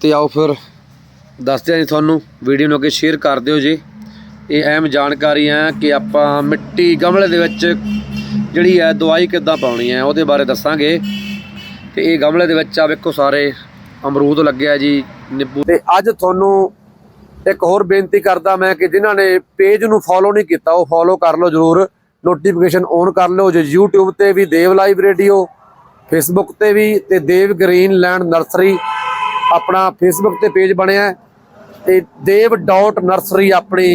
ਤੇ ਆਓ ਫਿਰ ਦੱਸਦੇ ਹਾਂ ਜੀ ਤੁਹਾਨੂੰ, ਵੀਡੀਓ ਨੂੰ ਅੱਗੇ ਸ਼ੇਅਰ ਕਰ ਦਿਓ ਜੀ। ਇਹ ਅਹਿਮ ਜਾਣਕਾਰੀ ਹੈ ਕਿ ਆਪਾਂ ਮਿੱਟੀ ਗਮਲੇ ਦੇ ਵਿੱਚ ਜਿਹੜੀ ਹੈ ਦਵਾਈ ਕਿੱਦਾਂ ਪਾਉਣੀ ਹੈ, ਉਹਦੇ ਬਾਰੇ ਦੱਸਾਂਗੇ। ਤੇ ਇਹ ਗਮਲੇ ਦੇ ਵਿੱਚ ਆ ਵੇਖੋ ਸਾਰੇ ਅਮਰੂਦ ਲੱਗਿਆ ਜੀ, ਨਿੰਬੂ। ਤੇ ਅੱਜ ਤੁਹਾਨੂੰ ਇੱਕ ਹੋਰ ਬੇਨਤੀ ਕਰਦਾ ਮੈਂ ਕਿ ਜਿਨ੍ਹਾਂ ਨੇ ਪੇਜ ਨੂੰ ਫੋਲੋ ਨਹੀਂ ਕੀਤਾ, ਉਹ ਫੋਲੋ ਕਰ ਲਓ ਜਰੂਰ। ਨੋਟੀਫਿਕੇਸ਼ਨ ਔਨ ਕਰ ਲਓ ਜੇ, YouTube ਤੇ ਵੀ ਦੇਵ ਲਾਈਵ ਰੇਡੀਓ, Facebook ਤੇ ਵੀ, ਤੇ ਦੇਵ ਗ੍ਰੀਨ ਲੈਂਡ ਨਰਸਰੀ। ਆਪਣਾ ਫੇਸਬੁੱਕ ਤੇ ਪੇਜ ਬਣਿਆ ਹੈ ਤੇ ਦੇਵ ਡਾਟ ਨਰਸਰੀ ਆਪਣੀ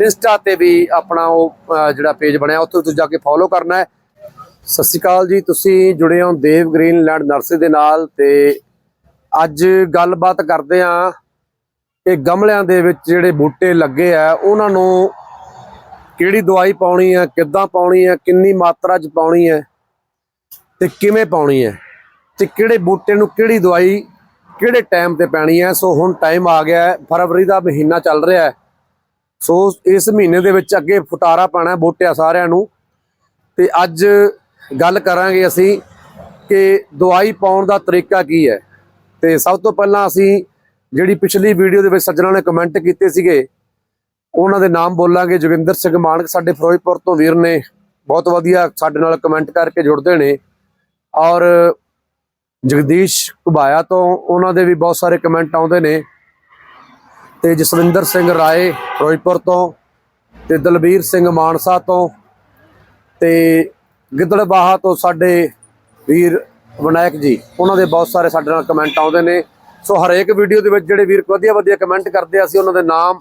ਇੰਸਟਾ ਤੇ ਵੀ ਆਪਣਾ ਉਹ ਜਿਹੜਾ ਪੇਜ ਬਣਿਆ ਉੱਥੇ ਤੁਸੀਂ ਜਾ ਕੇ ਫੋਲੋ ਕਰਨਾ ਹੈ। ਸਤਿ ਸ਼੍ਰੀ ਅਕਾਲ ਜੀ, ਤੁਸੀਂ ਜੁੜੇ ਹੋ ਦੇਵ ਗ੍ਰੀਨ ਲੈਂਡ ਨਰਸਰੀ ਦੇ ਨਾਲ ਤੇ ਅੱਜ ਗੱਲਬਾਤ ਕਰਦੇ ਆਂ ਇਹ ਗਮਲਿਆਂ ਦੇ ਵਿੱਚ ਜਿਹੜੇ ਬੂਟੇ ਲੱਗੇ ਆ, ਉਹਨਾਂ ਨੂੰ ਕਿਹੜੀ ਦਵਾਈ ਪਾਉਣੀ ਹੈ, ਕਿੱਦਾਂ ਪਾਉਣੀ ਹੈ, ਕਿੰਨੀ ਮਾਤਰਾ 'ਚ ਪਾਉਣੀ ਹੈ ਤੇ ਕਿਵੇਂ ਪਾਉਣੀ ਹੈ ਤੇ ਕਿਹੜੇ ਬੂਟੇ ਨੂੰ ਕਿਹੜੀ ਦਵਾਈ ਕਿਹੜੇ ਟਾਈਮ ਤੇ ਪੈਣੀ ਹੈ? ਸੋ ਹੁਣ ਟਾਈਮ ਆ ਗਿਆ ਹੈ। ਫਰਵਰੀ ਦਾ ਮਹੀਨਾ ਚੱਲ ਰਿਹਾ ਹੈ। ਸੋ ਇਸ ਮਹੀਨੇ ਦੇ ਵਿੱਚ ਅੱਗੇ ਫੁਟਾਰਾ ਪਾਣਾ ਬੂਟਿਆਂ ਸਾਰਿਆਂ ਨੂੰ। ਤੇ ਅੱਜ ਗੱਲ ਕਰਾਂਗੇ ਅਸੀਂ ਕਿ ਦਵਾਈ ਪਾਉਣ ਦਾ ਤਰੀਕਾ ਕੀ ਹੈ। ਤੇ ਸਭ ਤੋਂ ਪਹਿਲਾਂ ਅਸੀਂ ਜਿਹੜੀ ਪਿਛਲੀ ਵੀਡੀਓ ਦੇ ਵਿੱਚ ਸੱਜਣਾ ਨੇ ਕਮੈਂਟ ਕੀਤੇ ਸੀਗੇ, ਉਹਨਾਂ ਦੇ ਨਾਮ ਬੋਲਾਂਗੇ। ਜੋਗਿੰਦਰ ਸਿੰਘ ਮਾਨਕ ਸਾਡੇ ਫਿਰੋਜ਼ਪੁਰ ਤੋਂ ਵੀਰ ਨੇ। ਬਹੁਤ ਵਧੀਆ ਸਾਡੇ ਨਾਲ ਕਮੈਂਟ ਕਰਕੇ ਜੁੜਦੇ ਨੇ। ਔਰ ਜਗਦੀਸ਼ ਕੁਬਾਇਆ ਤੋਂ ਉਹਨਾਂ ਦੇ ਵੀ ਬਹੁਤ ਸਾਰੇ ਕਮੈਂਟ ਆਉਂਦੇ ਨੇ। ਤੇ ਜਸਵਿੰਦਰ ਸਿੰਘ ਰਾਏ ਫਿਰੋਜ਼ਪੁਰ ਤੋਂ ਤੇ ਦਲਬੀਰ ਸਿੰਘ ਮਾਨਸਾ ਤੋਂ ਤੇ ਗਿੱਦੜਬਾਹਾ ਤੋਂ ਸਾਡੇ ਵੀਰ ਵਿਨਾਇਕ ਜੀ ਉਹਨਾਂ ਦੇ ਬਹੁਤ ਸਾਰੇ ਸਾਡੇ ਨਾਲ ਕਮੈਂਟ ਆਉਂਦੇ ਨੇ। ਸੋ ਹਰੇਕ ਵੀਡੀਓ ਦੇ ਵਿੱਚ ਜਿਹੜੇ ਵੀਰ ਵਧੀਆ ਵਧੀਆ ਕਮੈਂਟ ਕਰਦੇ ਆ, ਅਸੀਂ ਉਹਨਾਂ ਦੇ ਨਾਮ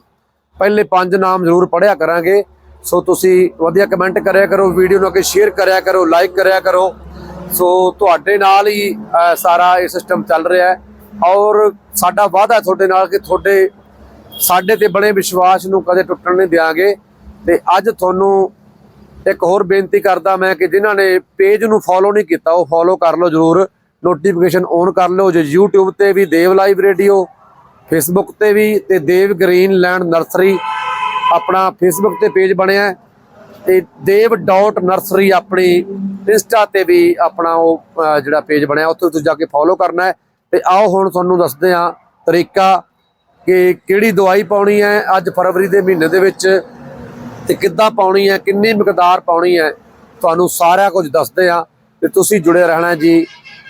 ਪਹਿਲੇ ਪੰਜ ਨਾਮ ਜ਼ਰੂਰ ਪੜਿਆ ਕਰਾਂਗੇ। ਸੋ ਤੁਸੀਂ ਵਧੀਆ ਕਮੈਂਟ ਕਰਿਆ ਕਰੋ ਵੀਡੀਓ ਨੂੰ ਅੱਗੇ ਸ਼ੇਅਰ ਕਰਿਆ ਕਰੋ ਲਾਈਕ ਕਰਿਆ ਕਰੋ। ਸੋ ਤੁਹਾਡੇ ਨਾਲ ਹੀ ਸਾਰਾ ਇਹ ਸਿਸਟਮ ਚੱਲ ਰਿਹਾ ਹੈ। ਔਰ ਸਾਡਾ ਵਾਅਦਾ ਤੁਹਾਡੇ ਨਾਲ ਕਿ ਤੁਹਾਡੇ, ਸਾਡੇ ਤੇ ਬਣੇ ਵਿਸ਼ਵਾਸ ਨੂੰ ਕਦੇ ਟੁੱਟਣ ਨਹੀਂ ਦਿਆਂਗੇ। ਤੇ ਅੱਜ ਤੁਹਾਨੂੰ ਇੱਕ ਹੋਰ ਬੇਨਤੀ ਕਰਦਾ ਮੈਂ ਕਿ ਜਿਨ੍ਹਾਂ ਨੇ ਪੇਜ ਨੂੰ ਫੋਲੋ ਨਹੀਂ ਕੀਤਾ, ਉਹ ਫੋਲੋ ਕਰ ਲਓ ਜਰੂਰ। ਨੋਟੀਫਿਕੇਸ਼ਨ ਔਨ ਕਰ ਲਓ, ਜੇ YouTube ਤੇ ਵੀ ਦੇਵ ਲਾਈਵ ਰੇਡੀਓ Facebook ਤੇ ਵੀ, ਤੇ ਦੇਵ ਗ੍ਰੀਨ ਲੈਂਡ ਨਰਸਰੀ ਆਪਣਾ Facebook ਤੇ ਪੇਜ ਬਣਿਆ ਤੇ ਦੇਵ ਡਾਟ ਨਰਸਰੀ ਆਪਣੀ ਇੰਸਟਾ ਤੇ ਵੀ ਆਪਣਾ ਉਹ ਜਿਹੜਾ ਪੇਜ ਬਣਿਆ, ਉੱਥੇ ਤੁਸੀਂ ਜਾ ਕੇ ਫੋਲੋ ਕਰਨਾ ਹੈ। ਤੇ ਆਓ ਹੁਣ ਤੁਹਾਨੂੰ ਦੱਸਦੇ ਹਾਂ ਤਰੀਕਾ ਕਿ ਕਿਹੜੀ ਦਵਾਈ ਪਾਉਣੀ ਹੈ ਅੱਜ ਫਰਵਰੀ ਦੇ ਮਹੀਨੇ ਦੇ ਵਿੱਚ ਤੇ ਕਿੱਦਾਂ ਪਾਉਣੀ ਹੈ, ਕਿੰਨੀ ਮਿਕਦਾਰ ਪਾਉਣੀ ਹੈ, ਤੁਹਾਨੂੰ ਸਾਰਾ ਕੁਝ ਦੱਸਦੇ ਆ ਤੇ ਤੁਸੀਂ ਜੁੜੇ ਰਹਿਣਾ ਜੀ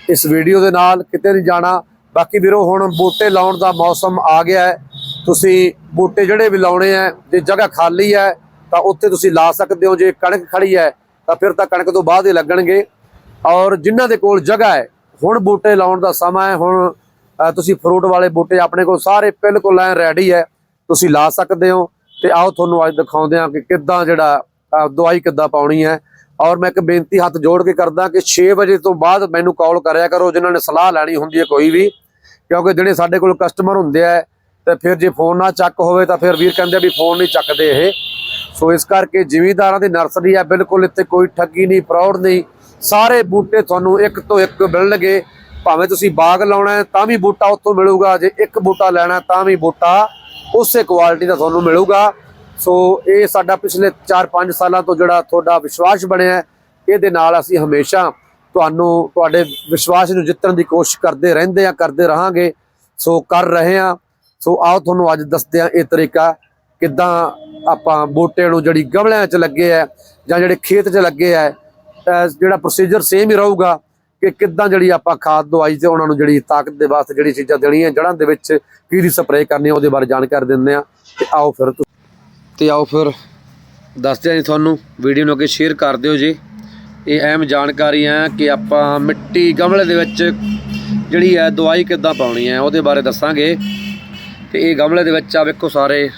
ਇਸ ਵੀਡੀਓ ਦੇ ਨਾਲ, ਕਿਤੇ ਨਹੀਂ ਜਾਣਾ। ਬਾਕੀ ਵੀਰੋ, ਹੁਣ ਬੂਟੇ ਲਾਉਣ ਦਾ ਮੌਸਮ ਆ ਗਿਆ ਹੈ। ਤੁਸੀਂ ਬੂਟੇ ਜਿਹੜੇ ਵੀ ਲਾਉਣੇ ਆ ਜੇ ਜਗ੍ਹਾ ਖਾਲੀ ਹੈ ਤਾਂ ਉੱਥੇ ਤੁਸੀਂ ਲਾ ਸਕਦੇ ਹੋ, ਜੇ ਕਣਕ ਖੜੀ ਹੈ, ਤਾਂ ਫਿਰ ਤਾਂ ਕਣਕ ਤੋਂ ਬਾਅਦ ਹੀ ਲੱਗਣਗੇ। ਔਰ ਜਿਨ੍ਹਾਂ ਦੇ ਕੋਲ ਜਗ੍ਹਾ ਹੈ, ਹੁਣ ਬੂਟੇ ਲਾਉਣ ਦਾ ਸਮਾਂ ਹੈ, ਹੁਣ ਤੁਸੀਂ ਫਰੂਟ ਵਾਲੇ ਬੂਟੇ ਆਪਣੇ ਕੋਲ ਸਾਰੇ ਬਿਲਕੁਲ ਐ ਰੈਡੀ ਹੈ, ਤੁਸੀਂ ਲਾ ਸਕਦੇ ਹੋ। ਤੇ ਆਓ ਤੁਹਾਨੂੰ ਅੱਜ ਦਿਖਾਉਂਦੇ ਹਾਂ ਕਿ ਕਿੱਦਾਂ ਜਿਹੜਾ ਦਵਾਈ ਕਿੱਦਾਂ ਪਾਉਣੀ ਹੈ। ਔਰ ਮੈਂ ਇੱਕ ਬੇਨਤੀ ਹੱਥ ਜੋੜ ਕੇ ਕਰਦਾ ਕਿ 6 ਵਜੇ ਤੋਂ ਬਾਅਦ ਮੈਨੂੰ ਕਾਲ ਕਰਿਆ ਕਰੋ, ਜਿਨ੍ਹਾਂ ਨੇ ਸਲਾਹ ਲੈਣੀ ਹੁੰਦੀ ਹੈ ਕੋਈ ਵੀ। ਕਿਉਂਕਿ ਜਿਹੜੇ ਸਾਡੇ ਕੋਲ ਕਸਟਮਰ ਹੁੰਦੇ ਆ ਤੇ ਫਿਰ ਜੇ ਫੋਨ ਨਾ ਚੱਕ ਹੋਵੇ ਤਾਂ ਫਿਰ ਵੀਰ ਕਹਿੰਦੇ ਵੀ ਫੋਨ ਨਹੀਂ ਚੱਕਦੇ ਇਹ। ਸੋ ਇਸ ਕਰਕੇ ਜ਼ਿਮੀਦਾਰਾਂ ਦੀ ਨਰਸਰੀ ਆ, ਬਿਲਕੁਲ ਇੱਥੇ ਕੋਈ ਠੱਗੀ ਨਹੀਂ ਫਰਾਡ ਨਹੀਂ। ਸਾਰੇ ਬੂਟੇ ਤੁਹਾਨੂੰ ਇੱਕ ਤੋਂ ਇੱਕ ਮਿਲਣਗੇ। ਭਾਵੇਂ ਤੁਸੀਂ ਬਾਗ ਲਾਉਣਾ ਹੈ, ਤਾਂ ਵੀ ਬੂਟਾ ਉੱਥੋਂ ਮਿਲੂਗਾ। ਜੇ ਇੱਕ ਬੂਟਾ ਲੈਣਾ ਤਾਂ ਵੀ ਬੂਟਾ ਉਸੇ ਕੁਆਲਿਟੀ ਦਾ ਤੁਹਾਨੂੰ ਮਿਲੂਗਾ। ਸੋ ਇਹ ਸਾਡਾ ਪਿਛਲੇ 4-5 ਸਾਲਾਂ ਤੋਂ ਜਿਹੜਾ ਤੁਹਾਡਾ ਵਿਸ਼ਵਾਸ ਬਣਿਆ ਇਹਦੇ ਨਾਲ ਅਸੀਂ ਹਮੇਸ਼ਾ ਤੁਹਾਨੂੰ, ਤੁਹਾਡੇ ਵਿਸ਼ਵਾਸ ਨੂੰ ਜਿੱਤਣ ਦੀ ਕੋਸ਼ਿਸ਼ ਕਰਦੇ ਰਹਿੰਦੇ ਆ ਕਰਦੇ ਰਹਾਂਗੇ। ਸੋ ਕਰ ਰਹੇ ਆ ਸੋ ਆਓ ਤੁਹਾਨੂੰ ਅੱਜ ਦੱਸਦੇ ਆ ਇਹ ਤਰੀਕਾ ਕਿੱਦਾਂ ਆਪਾਂ ਬੂਟੇ ਨੂੰ ਜਿਹੜੀ ਗਮਲਿਆਂ 'ਚ ਲੱਗੇ ਆ ਜਾਂ ਜਿਹੜੇ ਖੇਤ 'ਚ ਲੱਗੇ ਆ ਜਿਹੜਾ ਪ੍ਰੋਸੀਜਰ ਸੇਮ ਹੀ ਰਹੂਗਾ ਕਿ ਕਿੱਦਾਂ ਜਿਹੜੀ ਆਪਾਂ ਖਾਦ ਦਵਾਈ ਤੇ ਉਹਨਾਂ ਨੂੰ ਜਿਹੜੀ ਤਾਕਤ ਦੇ ਵਾਸਤੇ ਜਿਹੜੀ ਚੀਜ਼ਾਂ ਦੇਣੀਆਂ ਜੜ੍ਹਾਂ ਦੇ ਵਿੱਚ ਕੀ ਦੀ ਸਪਰੇਅ ਕਰਨੀ ਆ, ਉਹਦੇ ਬਾਰੇ ਜਾਣਕਾਰੀ ਦਿੰਦੇ ਆ ਤੇ ਆਓ ਫਿਰ ਤੁ- ਤੇ ਆਓ ਫਿਰ ਦੱਸਦੇ ਹਾਂ ਜੀ ਤੁਹਾਨੂੰ ਵੀਡੀਓ ਨੂੰ ਅੱਗੇ ਸ਼ੇਅਰ ਕਰ ਦਿਓ ਜੀ। ਇਹ ਅਹਿਮ ਜਾਣਕਾਰੀ ਹੈ ਕਿ ਆਪਾਂ ਮਿੱਟੀ ਗਮਲੇ ਦੇ ਵਿੱਚ ਜਿਹੜੀ ਹੈ ਦਵਾਈ ਕਿੱਦਾਂ ਪਾਉਣੀ ਹੈ, ਉਹਦੇ ਬਾਰੇ ਦੱਸਾਂਗੇ। ਤੇ ਇਹ ਗਮਲੇ ਦੇ ਵਿੱਚ ਆ ਵੇਖੋ ਸਾਰੇ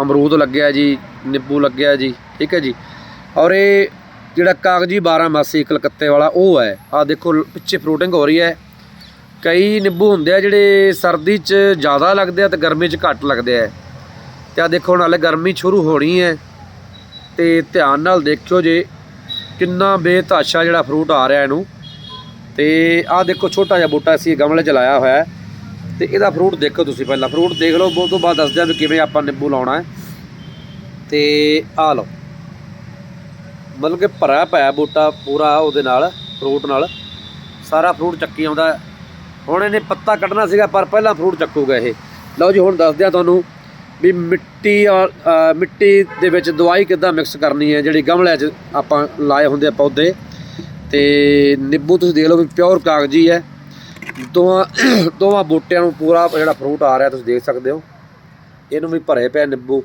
ਅਮਰੂਦ ਲੱਗਿਆ ਜੀ, ਨਿੰਬੂ ਲੱਗਿਆ ਜੀ, ਠੀਕ ਹੈ ਜੀ। ਔਰ ਇਹ ਜਿਹੜਾ ਕਾਗਜੀ 12 ਮਾਸੀ ਕਲਕੱਤੇ ਵਾਲਾ ਉਹ ਹੈ। ਆ ਦੇਖੋ, ਪਿੱਛੇ ਫਰੂਟਿੰਗ ਹੋ ਰਹੀ ਹੈ। ਕਈ ਨਿੰਬੂ ਹੁੰਦੇ ਆ ਜਿਹੜੇ ਸਰਦੀ 'ਚ ਜ਼ਿਆਦਾ ਲੱਗਦੇ ਆ ਤੇ ਗਰਮੀ 'ਚ ਘੱਟ ਲੱਗਦੇ ਆ। ਤੇ ਆ ਦੇਖੋ, ਨਾਲੇ ਗਰਮੀ ਸ਼ੁਰੂ ਹੋਣੀ ਹੈ। ਤੇ ਧਿਆਨ ਨਾਲ ਦੇਖਿਓ ਜੇ ਕਿੰਨਾ ਬੇਤਾਸ਼ਾ ਜਿਹੜਾ ਫਰੂਟ ਆ ਰਿਹਾ ਇਹਨੂੰ। ਤੇ ਆਹ ਦੇਖੋ, ਛੋਟਾ ਜਿਹਾ ਬੂਟਾ ਅਸੀਂ ਗਮਲੇ 'ਚ ਲਾਇਆ ਹੋਇਆ ਹੈ। ਤੇ ਇਹਦਾ ਫਰੂਟ ਦੇਖੋ ਤੁਸੀਂ ਪਹਿਲਾਂ। ਫਰੂਟ ਦੇਖ ਲਓ, ਉਹ ਤੋਂ ਬਾਅਦ ਦੱਸਦੇ ਆ ਵੀ ਕਿਵੇਂ ਆਪਾਂ ਨਿੰਬੂ ਲਾਉਣਾ ਹੈ। ਤੇ ਆਹ ਲਓ। ਮਤਲਬ ਕਿ ਭਰਿਆ ਪਿਆ ਬੂਟਾ ਪੂਰਾ ਉਹਦੇ ਨਾਲ ਫਰੂਟ ਨਾਲ। ਸਾਰਾ ਫਰੂਟ ਚੱਕੀ ਆਉਂਦਾ ਹੁਣ ਇਹਨੇ ਪੱਤਾ ਕੱਢਣਾ ਸੀਗਾ, ਪਰ ਪਹਿਲਾਂ ਫਰੂਟ ਚੱਕੂਗਾ ਇਹ। ਲਓ ਜੀ, ਹੁਣ ਦੱਸਦੇ ਆ ਤੁਹਾਨੂੰ ਵੀ ਮਿੱਟੀ ਮਿੱਟੀ ਦੇ ਵਿੱਚ ਦਵਾਈ ਕਿੱਦਾਂ ਮਿਕਸ ਕਰਨੀ ਹੈ, ਜਿਹੜੀ ਗਮਲਿਆਂ 'ਚ ਆਪਾਂ ਲਾਏ ਹੁੰਦੇ ਆ ਪੌਦੇ। ਤੇ ਨਿੰਬੂ ਤੁਸੀਂ ਦੇਖ ਲਓ ਵੀ ਪਿਓਰ ਕਾਗਜੀ ਹੈ। ਦੋਵਾਂ ਦੋਵਾਂ ਬੂਟਿਆਂ ਨੂੰ ਪੂਰਾ ਜਿਹੜਾ ਫਰੂਟ ਆ ਰਿਹਾ, ਤੁਸੀਂ ਦੇਖ ਸਕਦੇ ਹੋ। ਇਹਨੂੰ ਵੀ ਭਰੇ ਪਿਆ ਨਿੰਬੂ।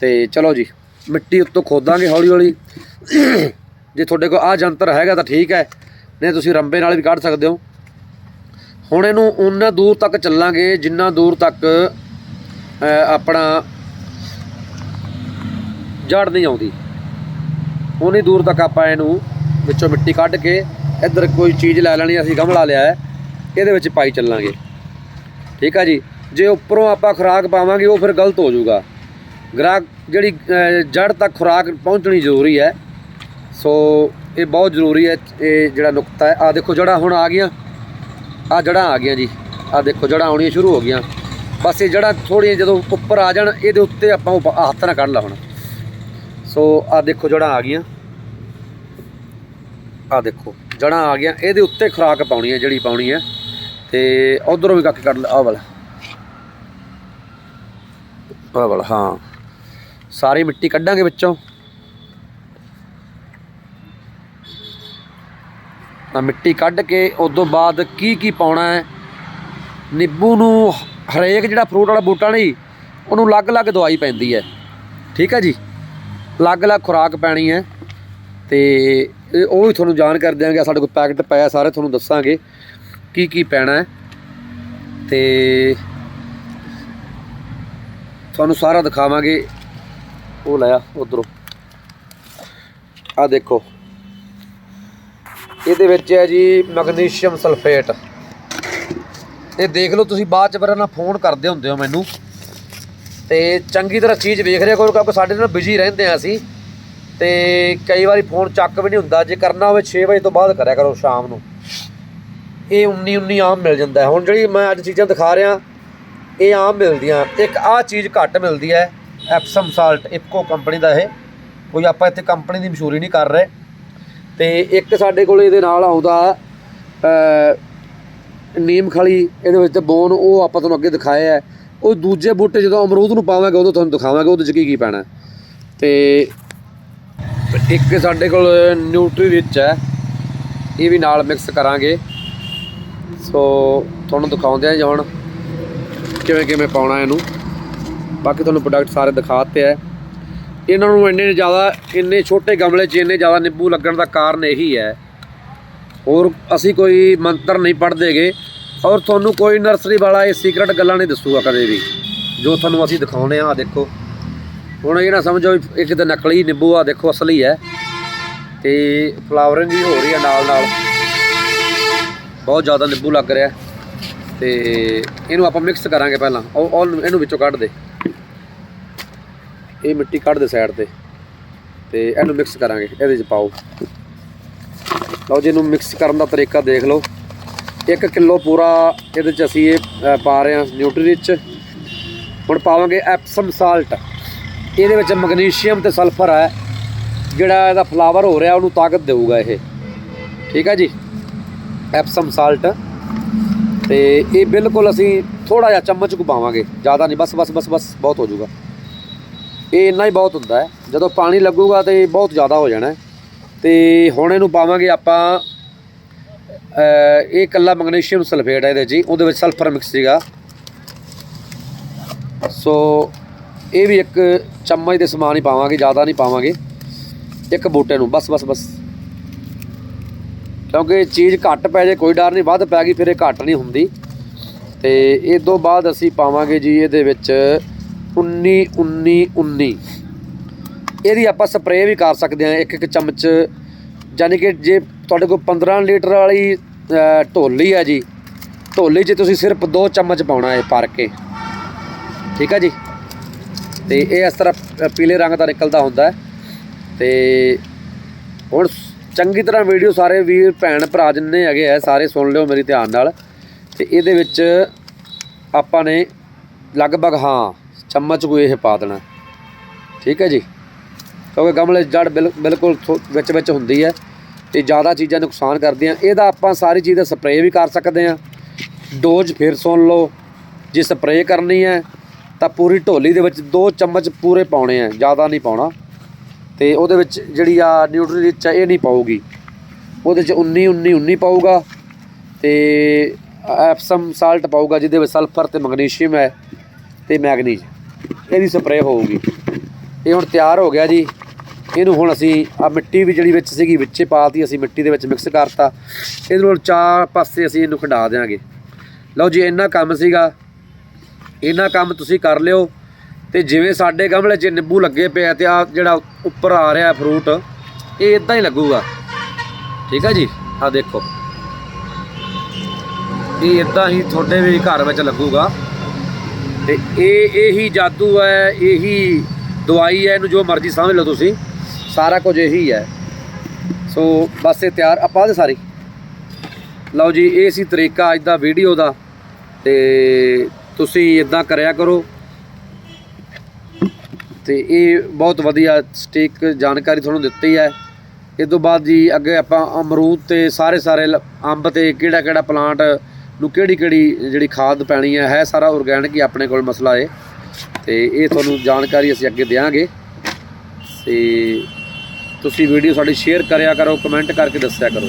ਤੇ ਚਲੋ ਜੀ, ਮਿੱਟੀ ਉੱਤੋਂ ਖੋਦਾਂਗੇ ਹੌਲੀ ਹੌਲੀ ਜੇ ਤੁਹਾਡੇ ਕੋਲ ਆ ਜੰਤਰ ਹੈਗਾ ਤਾਂ ਠੀਕ ਹੈ। ਨਹੀਂ ਤੁਸੀਂ ਰੰਬੇ ਨਾਲ ਵੀ ਕੱਢ ਸਕਦੇ ਹੋ। ਹੁਣ ਇਹਨੂੰ ਉਹਨਾਂ ਦੂਰ ਤੱਕ ਚੱਲਾਂਗੇ, ਜਿੰਨਾ ਦੂਰ ਤੱਕ ਆਪਣਾ ਜੜ ਨਹੀਂ ਆਉਂਦੀ। ਉਨੀ ਦੂਰ ਤੱਕ ਆਪਾਂ ਇਹਨੂੰ ਵਿੱਚੋਂ ਮਿੱਟੀ ਕੱਢ ਕੇ, ਇੱਧਰ ਕੋਈ ਚੀਜ਼ ਲੈ ਲੈਣੀ, ਅਸੀਂ ਗਮਲਾ ਲਿਆ ਹੈ। ਇਹਦੇ ਵਿੱਚ ਪਾਈ ਚੱਲਾਂਗੇ। ਠੀਕ ਆ ਜੀ? ਜੇ ਉੱਪਰੋਂ ਆਪਾਂ ਖੁਰਾਕ ਪਾਵਾਂਗੇ ਉਹ ਫਿਰ ਗਲਤ ਹੋ ਜਾਊਗਾ। ਗ੍ਰਾਹਕ ਜਿਹੜੀ ਅ, ਜੜ ਤੱਕ ਖੁਰਾਕ ਪਹੁੰਚਣੀ ਜ਼ਰੂਰੀ ਹੈ। ਸੋ ਇਹ ਬਹੁਤ ਜ਼ਰੂਰੀ ਹੈ ਇਹ ਜਿਹੜਾ ਨੁਕਤਾ ਹੈ। ਆ ਦੇਖੋ ਜੜਾਂ ਹੁਣ ਆ ਗਈਆਂ। ਆ ਜੜਾਂ ਆ ਗਈਆਂ ਜੀ। ਆ ਦੇਖੋ ਜੜਾਂ ਆਉਣੀਆਂ ਸ਼ੁਰੂ ਹੋ ਗਈਆਂ। ਬਸ ਇਹ ਜੜਾਂ ਥੋੜੀਆਂ ਜਦੋਂ ਉੱਪਰ ਆ ਜਾਣ ਇਹਦੇ ਉੱਤੇ ਆਪਾਂ ਉਹ ਹੱਥ ਨਾਲ ਕੱਢ ਲਾ ਹੁਣ। ਸੋ ਆ ਦੇਖੋ ਜੜਾਂ ਆ ਗਈਆਂ। ਆ ਦੇਖੋ ਜੜਾਂ ਆ ਗਈਆਂ। ਇਹਦੇ ਉੱਤੇ ਖੁਰਾਕ ਪਾਉਣੀ ਹੈ ਜਿਹੜੀ ਪਾਉਣੀ ਹੈ। ਤੇ ਉਧਰੋਂ ਵੀ ਕੱਖ ਕੱਢ ਲਾ, ਆਹ ਵਾਲਾ। ਆਹ ਵਾਲਾ, ਹਾਂ। ਸਾਰੀ ਮਿੱਟੀ ਕੱਢਾਂਗੇ ਵਿੱਚੋਂ। ਤਾਂ ਮਿੱਟੀ ਕੱਢ ਕੇ ਉਸ ਤੋਂ ਬਾਅਦ ਕੀ ਕੀ ਪਾਉਣਾ ਹੈ? ਨਿੰਬੂ ਨੂੰ ਹਰੇਕ ਜਿਹੜਾ ਫਰੂਟ ਵਾਲਾ ਬੂਟਾ ਨਹੀਂ, ਉਹਨੂੰ ਅਲੱਗ-ਅਲੱਗ ਦਵਾਈ ਪੈਂਦੀ ਹੈ। ਠੀਕ ਹੈ ਜੀ? ਅਲੱਗ-ਅਲੱਗ ਖੁਰਾਕ ਪੈਣੀ ਹੈ। ਤੇ ਉਹ ਵੀ ਤੁਹਾਨੂੰ ਜਾਣਕਾਰੀ ਦਿਆਂਗੇ ਸਾਡੇ ਕੋਲ ਪੈਕਟ ਪਿਆ ਸਾਰੇ, ਤੁਹਾਨੂੰ ਦੱਸਾਂਗੇ। ਕੀ ਕੀ ਪੈਣਾ ਹੈ? ਤੇ ਤੁਹਾਨੂੰ ਸਾਰਾ ਦਿਖਾਵਾਂਗੇ। ਉਹ ਲਾਇਆ ਉਧਰੋਂ। ਆ ਦੇਖੋ। ਇਹਦੇ ਵਿੱਚ ਹੈ ਜੀ ਮੈਗਨੀਸ਼ੀਅਮ ਸਲਫੇਟ। ਇਹ ਦੇਖ ਲਓ ਤੁਸੀਂ, ਬਾਅਦ ਚ ਫਿਰ ਨਾ ਫੋਨ ਕਰਦੇ ਹੁੰਦੇ ਹੋ ਮੈਨੂੰ। ਤੇ ਚੰਗੀ ਤਰ੍ਹਾਂ ਚੀਜ਼ ਵੇਖ ਰਿਹਾ ਕਰੋ ਕਿਉਂਕਿ ਸਾਡੇ ਨਾਲ ਬਿਜ਼ੀ ਰਹਿੰਦੇ ਆ ਅਸੀਂ। ਤੇ ਕਈ ਵਾਰੀ ਫੋਨ ਚੱਕ ਵੀ ਨਹੀਂ ਹੁੰਦਾ। ਜੇ ਕਰਨਾ ਹੋਵੇ 6 ਵਜੇ ਤੋਂ ਬਾਅਦ ਕਰਿਆ ਕਰੋ ਸ਼ਾਮ ਨੂੰ। ਇਹ 19 19 ਆਮ ਮਿਲ ਜਾਂਦਾ ਹੁਣ ਜਿਹੜੀ ਮੈਂ ਅੱਜ ਚੀਜ਼ਾਂ ਦਿਖਾ ਰਿਹਾ ਇਹ ਆਮ ਮਿਲਦੀਆਂ। ਇੱਕ ਆਹ ਚੀਜ਼ ਘੱਟ ਮਿਲਦੀ ਹੈ ਐਪਸਮ ਸਾਲਟ ਇਫਕੋ ਕੰਪਨੀ ਦਾ ਇਹ। ਕੋਈ ਆਪਾਂ ਇੱਥੇ ਕੰਪਨੀ ਦੀ ਮਸ਼ਹੂਰੀ ਨਹੀਂ ਕਰ ਰਹੇ। ਤੇ ਇੱਕ ਸਾਡੇ ਕੋਲ ਇਹਦੇ ਨਾਲ ਆਉਂਦਾ ਅ, ਨੀਮ ਖਲੀ ਇਹਦੇ ਵਿੱਚ ਬੋਨ ਉਹ ਆਪਾਂ ਤੁਹਾਨੂੰ ਅੱਗੇ ਦਿਖਾਏ ਹੈ। ਉਹ ਦੂਜੇ ਬੂਟੇ ਜਦੋਂ ਅਮਰੂਦ ਨੂੰ ਪਾਵਾਂਗੇ ਉਦੋਂ ਤੁਹਾਨੂੰ ਦਿਖਾਵਾਂਗੇ ਉਹਦੇ 'ਚ ਕੀ ਕੀ ਪੈਣਾ। ਤੇ ਇੱਕ ਸਾਡੇ ਕੋਲ ਨਿਊਟਰੀ ਰਿਚ ਹੈ ਇਹ ਵੀ ਨਾਲ ਮਿਕਸ ਕਰਾਂਗੇ। ਸੋ ਤੁਹਾਨੂੰ ਦਿਖਾਉਂਦੇ ਆ ਜੀ ਹੁਣ ਕਿਵੇਂ ਕਿਵੇਂ ਪਾਉਣਾ ਇਹਨੂੰ। ਬਾਕੀ ਤੁਹਾਨੂੰ ਪ੍ਰੋਡਕਟ ਸਾਰੇ ਦਿਖਾਤੇ ਹੈ ਇਹਨਾਂ ਨੂੰ ਇੰਨੇ ਜ਼ਿਆਦਾ, ਇੰਨੇ ਛੋਟੇ ਗਮਲੇ 'ਚ ਇੰਨੇ ਜ਼ਿਆਦਾ ਨਿੰਬੂ ਲੱਗਣ ਦਾ ਕਾਰਨ ਇਹੀ ਹੈ। ਹੋਰ ਅਸੀਂ ਕੋਈ ਮੰਤਰ ਨਹੀਂ ਪੜ੍ਹਦੇਗੇ। ਔਰ ਤੁਹਾਨੂੰ ਕੋਈ ਨਰਸਰੀ ਵਾਲਾ ਇਹ ਸੀਕ੍ਰੇਟ ਗੱਲਾਂ ਨਹੀਂ ਦੱਸੂਗਾ ਕਦੇ ਵੀ। ਜੋ ਤੁਹਾਨੂੰ ਅਸੀਂ ਦਿਖਾਉਣੇ ਆ ਆਹ ਦੇਖੋ। ਹੁਣ ਇਹ ਨਾ ਸਮਝੋ ਇੱਕ ਤਾਂ ਨਕਲੀ ਨਿੰਬੂ ਆ, ਦੇਖੋ ਅਸਲੀ ਹੈ। ਤੇ ਫਲਾਵਰਿੰਗ ਵੀ ਹੋ ਰਹੀ ਹੈ ਨਾਲ ਨਾਲ ਬਹੁਤ ਜ਼ਿਆਦਾ ਨਿੰਬੂ ਲੱਗ ਰਿਹਾ ਤੇ ਇਹਨੂੰ ਆਪਾਂ ਮਿਕਸ ਕਰਾਂਗੇ ਪਹਿਲਾਂ। ਉਹ ਉਹ ਇਹਨੂੰ ਵਿੱਚੋਂ ਕੱਢ ਦੇ। ਇਹ ਮਿੱਟੀ ਕੱਢ ਦੇ ਸਾਈਡ ਤੇ। ਤੇ ਇਹਨੂੰ ਮਿਕਸ ਕਰਾਂਗੇ। ਇਹਦੇ 'ਚ ਪਾਓ। ਲਓ ਜੀ, ਇਹਨੂੰ ਮਿਕਸ ਕਰਨ ਦਾ ਤਰੀਕਾ ਦੇਖ ਲਓ। 1 ਕਿਲੋ ਪੂਰਾ ਇਹਦੇ 'ਚ ਅਸੀਂ ਇਹ ਪਾ ਰਹੇ ਹਾਂ ਨਿਊਟਰੀ ਰਿਚ ਹੁਣ ਪਾਵਾਂਗੇ ਐਪਸਮ ਸਾਲਟ ਇਹਦੇ ਵਿੱਚ ਮੈਗਨੀਸ਼ੀਅਮ ਤੇ ਸਲਫਰ ਹੈ। ਜਿਹੜਾ ਇਹਦਾ ਫਲਾਵਰ ਹੋ ਰਿਹਾ, ਉਹਨੂੰ ਤਾਕਤ ਦੇਊਗਾ ਇਹ। ਠੀਕ ਹੈ ਜੀ? Epsom salt. ਤੇ ਇਹ ਬਿਲਕੁਲ ਅਸੀਂ ਥੋੜਾ ਜਿਹਾ ਚਮਚ ਕੁ ਪਾਵਾਂਗੇ ਜ਼ਿਆਦਾ ਨਹੀਂ, ਬਸ ਬਸ ਬਸ ਬਸ, ਬਹੁਤ ਹੋ ਜਾਊਗਾ। ਇਹ ਇੰਨਾ ਹੀ ਬਹੁਤ ਹੁੰਦਾ ਹੈ। ਜਦੋਂ ਪਾਣੀ ਲੱਗੂਗਾ ਤੇ ਇਹ ਬਹੁਤ ਜ਼ਿਆਦਾ ਹੋ ਜਾਣਾ ਹੈ। ਤੇ ਹੁਣ ਇਹਨੂੰ ਪਾਵਾਂਗੇ ਆਪਾਂ ਇਹ ਇਕੱਲਾ ਮੈਗਨੀਸ਼ੀਅਮ ਸਲਫੇਟ ਹੈ ਇਹਦੇ ਜੀ। ਉਹਦੇ ਵਿੱਚ ਸਲਫਰ ਮਿਕਸ ਸੀਗਾ। ਸੋ ਇਹ ਵੀ ਇੱਕ ਚਮਚ ਦੇ ਸਮਾਨ ਹੀ ਪਾਵਾਂਗੇ, ਜ਼ਿਆਦਾ ਨਹੀਂ ਪਾਵਾਂਗੇ। ਇੱਕ ਬੂਟੇ ਨੂੰ, ਬਸ ਬਸ ਬਸ। ਕਿਉਂਕਿ ਚੀਜ਼ ਘੱਟ ਪੈ ਜੇ, ਕੋਈ ਡਰ ਨਹੀਂ, ਵੱਧ ਪੈ ਗਈ, ਫਿਰ ਇਹ ਘੱਟ ਨਹੀਂ ਹੁੰਦੀ। ਤੇ ਇਹ ਤੋਂ ਬਾਅਦ ਅਸੀਂ ਪਾਵਾਂਗੇ ਜੀ ਇਹਦੇ ਵਿੱਚ 19 19 19 ਇਹਦੀ ਆਪਾਂ ਸਪਰੇਅ ਵੀ ਕਰ ਸਕਦੇ ਹਾਂ ਇੱਕ ਇੱਕ ਚਮਚ। ਯਾਨੀ ਕਿ ਜੇ ਤੁਹਾਡੇ ਕੋਲ 15 ਲੀਟਰ ਵਾਲੀ ਢੋਲੀ ਹੈ ਜੀ, ਢੋਲੀ 'ਚ ਤੁਸੀਂ ਸਿਰਫ 2 ਚਮਚ ਪਾਉਣਾ ਹੈ ਪਰ ਕੇ। ਠੀਕ ਹੈ ਜੀ? ਤੇ ਇਹ ਇਸ ਤਰ੍ਹਾਂ ਪੀਲੇ ਰੰਗ ਦਾ ਨਿਕਲਦਾ ਹੁੰਦਾ ਹੈ। ਤੇ ਹੁਣ ਚੰਗੀ ਤਰ੍ਹਾਂ ਵੀਡੀਓ ਸਾਰੇ ਵੀਰ, ਭੈਣ, ਭਰਾ ਜਿੰਨੇ ਹੈਗੇ ਆ, ਸਾਰੇ ਸੁਣ ਲਿਓ ਮੇਰੀ ਧਿਆਨ ਨਾਲ। ਤੇ ਇਹਦੇ ਵਿੱਚ ਆਪਾਂ ਨੇ ਲਗਭਗ, ਹਾਂ, ਚਮਚ ਕੋਈ ਇਹ ਪਾ ਦੇਣਾ। ਠੀਕ ਹੈ ਜੀ? ਕਿਉਂਕਿ ਗਮਲੇ ਜੜ ਬਿਲ- ਬਿਲਕੁਲ ਥੋ- ਵਿੱਚ ਵਿੱਚ ਹੁੰਦੀ ਹੈ। ਤੇ ਜ਼ਿਆਦਾ ਚੀਜ਼ਾਂ ਨੁਕਸਾਨ ਕਰਦੀਆਂ। ਇਹਦਾ ਆਪਾਂ ਸਾਰੀ ਚੀਜ਼ ਦਾ ਸਪਰੇਅ ਵੀ ਕਰ ਸਕਦੇ ਹਾਂ। ਡੋਜ਼ ਫਿਰ ਸੁਣ ਲਓ। ਜੇ ਸਪਰੇਅ ਕਰਨੀ ਹੈ, ਤਾਂ ਪੂਰੀ ਢੋਲੀ ਦੇ ਵਿੱਚ 2 ਚਮਚ ਪੂਰੇ ਪਾਉਣੇ ਆ ਜ਼ਿਆਦਾ ਨਹੀਂ ਪਾਉਣਾ। ਤੇ ਉਹਦੇ ਵਿੱਚ ਜਿਹੜੀ ਆ ਨਿਊਟਰੀ ਰਿਚ ਆ, ਇਹ ਨਹੀਂ ਪਾਊਗੀ। ਉਹਦੇ ਚ 19 19 19 ਪਾਊਗਾ ਤੇ ਐਪਸਮ ਸਾਲਟ ਪਾਊਗਾ, ਜਿਹਦੇ ਵਿੱਚ ਸਲਫਰ ਤੇ ਮੈਗਨੀਸ਼ੀਅਮ ਹੈ ਤੇ ਮੈਗਨੀਜ਼। ਇਹਦੀ ਸਪਰੇਅ ਹੋਊਗੀ। ਇਹ ਹੁਣ ਤਿਆਰ ਹੋ ਗਿਆ ਜੀ। ਇਹਨੂੰ ਹੁਣ ਅਸੀਂ ਆ ਮਿੱਟੀ ਵੀ ਜਿਹੜੀ ਵਿੱਚ ਸੀਗੀ, ਵਿੱਚੇ ਪਾਤੀ, ਅਸੀਂ ਮਿੱਟੀ ਦੇ ਵਿੱਚ ਮਿਕਸ ਕਰਤਾ। ਇਹਦੇ ਨਾਲ ਚਾਰ ਪਾਸੇ ਅਸੀਂ ਇਹਨੂੰ ਖੰਡਾ ਦਿਆਂਗੇ। ਲਓ ਜੀ, ਇੰਨਾ ਕੰਮ ਸੀਗਾ। ਇੰਨਾ ਕੰਮ ਤੁਸੀਂ ਕਰ ਲਿਓ। ਤੇ ਜਿਵੇਂ ਸਾਡੇ ਗਮਲੇ 'ਚ ਨਿੰਬੂ ਲੱਗੇ ਪਏ ਆ ਤੇ ਆ ਜਿਹੜਾ ਉੱਪਰ ਆ ਰਿਹਾ ਫਰੂਟ ਇਹ ਇਦਾਂ ਹੀ ਲੱਗੂਗਾ। ਠੀਕ ਹੈ ਜੀ? ਆ ਦੇਖੋ। ਇਹ ਇਦਾਂ ਹੀ ਤੁਹਾਡੇ ਵੀ ਘਰ ਵਿੱਚ ਲੱਗੂਗਾ। ਤੇ ਇਹ, ਇਹੀ ਜਾਦੂ ਹੈ, ਇਹੀ ਦਵਾਈ ਹੈ, ਇਹਨੂੰ ਜੋ ਮਰਜ਼ੀ ਸਮਝ ਲਓ ਤੁਸੀਂ। ਸਾਰਾ ਕੁਝ ਇਹੀ ਹੈ। ਸੋ ਬਸ ਇਹ ਤਿਆਰ। ਆਪਾਂ ਦੇ ਸਾਰੀ। ਲਓ ਜੀ, ਇਹ ਸੀ ਤਰੀਕਾ ਅੱਜ ਦਾ ਵੀਡੀਓ ਦਾ। ਤੇ ਤੁਸੀਂ ਇਦਾਂ ਕਰਿਆ ਕਰੋ। ਤੇ ਇਹ ਬਹੁਤ ਵਧੀਆ ਸਟੇਕ ਜਾਣਕਾਰੀ ਤੁਹਾਨੂੰ ਦਿੱਤੀ ਹੈ। ਇਸ ਤੋਂ ਬਾਅਦ ਜੀ ਅੱਗੇ ਆਪਾਂ ਅਮਰੂਦ ਤੇ ਸਾਰੇ ਸਾਰੇ ਲ- ਅੰਬ ਤੇ ਕਿਹੜਾ ਕਿਹੜਾ ਪਲਾਂਟ ਨੂੰ ਕਿਹੜੀ ਕਿਹੜੀ ਜਿਹੜੀ ਖਾਦ ਪੈਣੀ ਹੈ ਹੈ ਸਾਰਾ ਆਰਗੈਨਿਕ ਹੀ ਆਪਣੇ ਕੋਲ ਮਸਲਾ ਹੈ। ਤੇ ਇਹ ਤੁਹਾਨੂੰ ਜਾਣਕਾਰੀ ਅਸੀਂ ਅੱਗੇ ਦੇਵਾਂਗੇ ਤੇ ਤੁਸੀਂ ਵੀਡੀਓ ਸਾਡੀ ਸ਼ੇਅਰ ਕਰਿਆ ਕਰੋ ਕਮੈਂਟ ਕਰਕੇ ਦੱਸਿਆ ਕਰੋ।